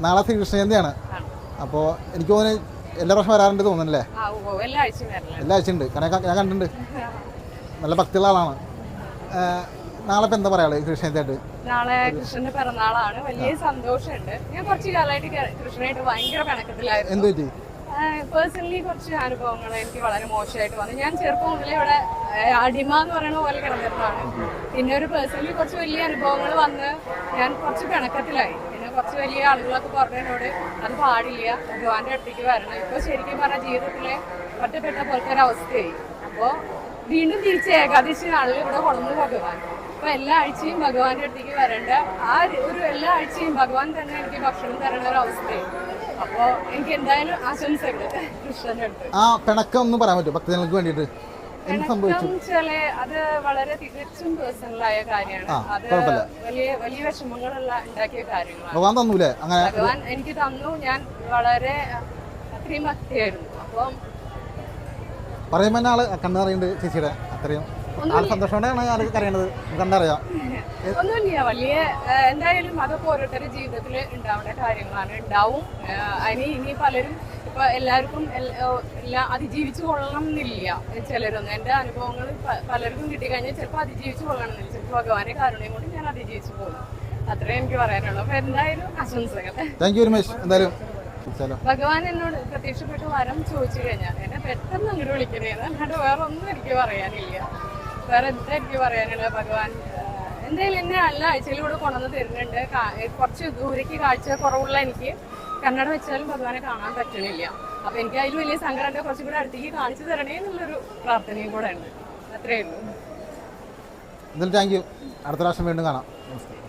നാളെ ശ്രീകൃഷ്ണ ജയന്തിയാണ് അപ്പോ അപ്പോൾ എനിക്ക് തോന്നുന്നു എല്ലാ പ്രാവശ്യം വരാറുണ്ട് തോന്നുന്നല്ലേ? എല്ലാ ആഴ്ചയും വരല എല്ലാ ആഴ്ച ഉണ്ട്. കാരണം ഞാൻ- കണ്ടിട്ടുണ്ട്. നല്ല ഭക്തിയുള്ള ആളാണ് നാളെ ഇപ്പം എന്താ പറയാ കൃഷ്ണ ജയന്തിയായിട്ട് നാളെ കൃഷ്ണന്റെ പിറന്നാളാണ്. വലിയ സന്തോഷമുണ്ട്. ഞാൻ കുറച്ച് കാലമായിട്ട് കൃഷ്ണനായിട്ട് ഭയങ്കര പിണക്കത്തിലായിരുന്നു. എന്ത് പറ്റി? പേഴ്സണലി കുറച്ച് അനുഭവങ്ങൾ എനിക്ക് വളരെ മോശമായിട്ട് വന്നു. ഞാൻ ചെറുപ്പം മുതലേ ഇവിടെ അടിമ എന്ന് പറയുന്ന പോലെ കിടന്നിരുന്നതാണ്. പിന്നെ ഒരു പേഴ്സണലി കുറച്ച് വലിയ അനുഭവങ്ങൾ വന്ന് ഞാൻ കുറച്ച് പിണക്കത്തിലായി. കുറച്ച് വലിയ ആളുകളൊക്കെ പറഞ്ഞതിനോട് അത് പാടില്ല. ഭഗവാന്റെ അടുത്തേക്ക് വരണം. ഇപ്പൊ ശരിക്കും പറഞ്ഞ ജീവിതത്തിലെ ഒറ്റപ്പെട്ട പോലത്തെ ഒരു അവസ്ഥയായി അപ്പോ വീണ്ടും തിരിച്ച് ഏകാദശി നാളിൽ ഇവിടെ കൊണ്ടുവന്നു ഭഗവാൻ. അപ്പൊ എല്ലാ ആഴ്ചയും ഭഗവാന്റെ അടുത്തേക്ക് വരേണ്ട. ആ ഒരു- എല്ലാ ആഴ്ചയും ഭഗവാൻ തന്നെ എനിക്ക് ഭക്ഷണം തരേണ്ട ഒരു അവസ്ഥയായി അപ്പോ എനിക്ക് എന്തായാലും ആശംസയുണ്ട് കൃഷ്ണന്റെ അടുത്ത്. ആ പിണക്കം ഒന്നും പറയാൻ പറ്റും ഭക്തജനങ്ങൾക്ക് വേണ്ടിയിട്ട്? എന്ത് സംഭവിച്ചു? അത് വളരെ തികച്ചും പേഴ്സണലായ കാര്യമാണ്. അത് വലിയ വലിയ വിഷമങ്ങളുള്ള ഉണ്ടാക്കിയ കാര്യങ്ങളാണ്. ഭഗവാൻ തന്നൂലേ? അങ്ങനെ ഭഗവാൻ എനിക്ക് തന്നു ഞാൻ വളരെ അത്രയും ഭക്തിയായിരുന്നു. അപ്പം പറയുമ്പോൾ തന്നെ ആൾ കണ്ണറിയുന്നുണ്ട് ചേച്ചിയുടെ അത്രയും. ആൾ സന്തോഷത്തോടെയാണ് ആൾ കരയണത് കണ്ടറിയാം. ഒന്നുമില്ല. വലിയ എന്തായാലും അതൊക്കെ ഓരോരുത്തരുടെ ജീവിതത്തിൽ ഉണ്ടാവേണ്ട കാര്യങ്ങളാണ്. ഉണ്ടാവും. ഇനി അതിന് ഇനി പലരും ഇപ്പൊ എല്ലാവർക്കും എല്ലാം അതിജീവിച്ചു കൊള്ളണം എന്നില്ല ചിലരൊന്നും. എന്റെ അനുഭവങ്ങൾ പലർക്കും കിട്ടിക്കഴിഞ്ഞാൽ ചിലപ്പോൾ അതിജീവിച്ചു കൊള്ളണം എന്നില്ല ചിലപ്പോൾ ഭഗവാനെ കാരുണ്യം കൊണ്ട് ഞാൻ അതിജീവിച്ചു പോകും അത്രേ എനിക്ക് പറയാനുള്ളൂ. അപ്പൊ എന്തായാലും ആശംസകൾ. താങ്ക് യു എന്തായാലും ഭഗവാൻ എന്നോട് പ്രത്യക്ഷപ്പെട്ട് വരം ചോദിച്ചു കഴിഞ്ഞാൽ എന്നെ പെട്ടെന്ന് അങ്ങോട്ട് വിളിക്കണേന്ന് അല്ലാണ്ട് വേറെ ഒന്നും എനിക്ക് പറയാനില്ല. വേറെ എന്താ എനിക്ക് പറയാനുള്ള ഭഗവാൻ എന്തായാലും എന്നെ എല്ലാ ആഴ്ചയിലൂടെ കൊണ്ടുവന്ന് തരുന്നുണ്ട്. കുറച്ച് ദൂരേക്ക് കാഴ്ച കുറവുള്ള എനിക്ക് കണ്ണട വെച്ചാലും ഭഗവാനെ കാണാൻ പറ്റണില്ല. അപ്പൊ എനിക്ക് അതിൽ വലിയ സങ്കടം കുറച്ചും കൂടെ അടുത്തേക്ക് കാണിച്ചു തരണേ എന്നുള്ളൊരു പ്രാർത്ഥനയും കൂടെ ഉണ്ട്. അത്രയേ ഉള്ളൂ. എന്തായാലും താങ്ക് യു അടുത്ത പ്രാവശ്യം വീണ്ടും കാണാം. നമസ്കാരം.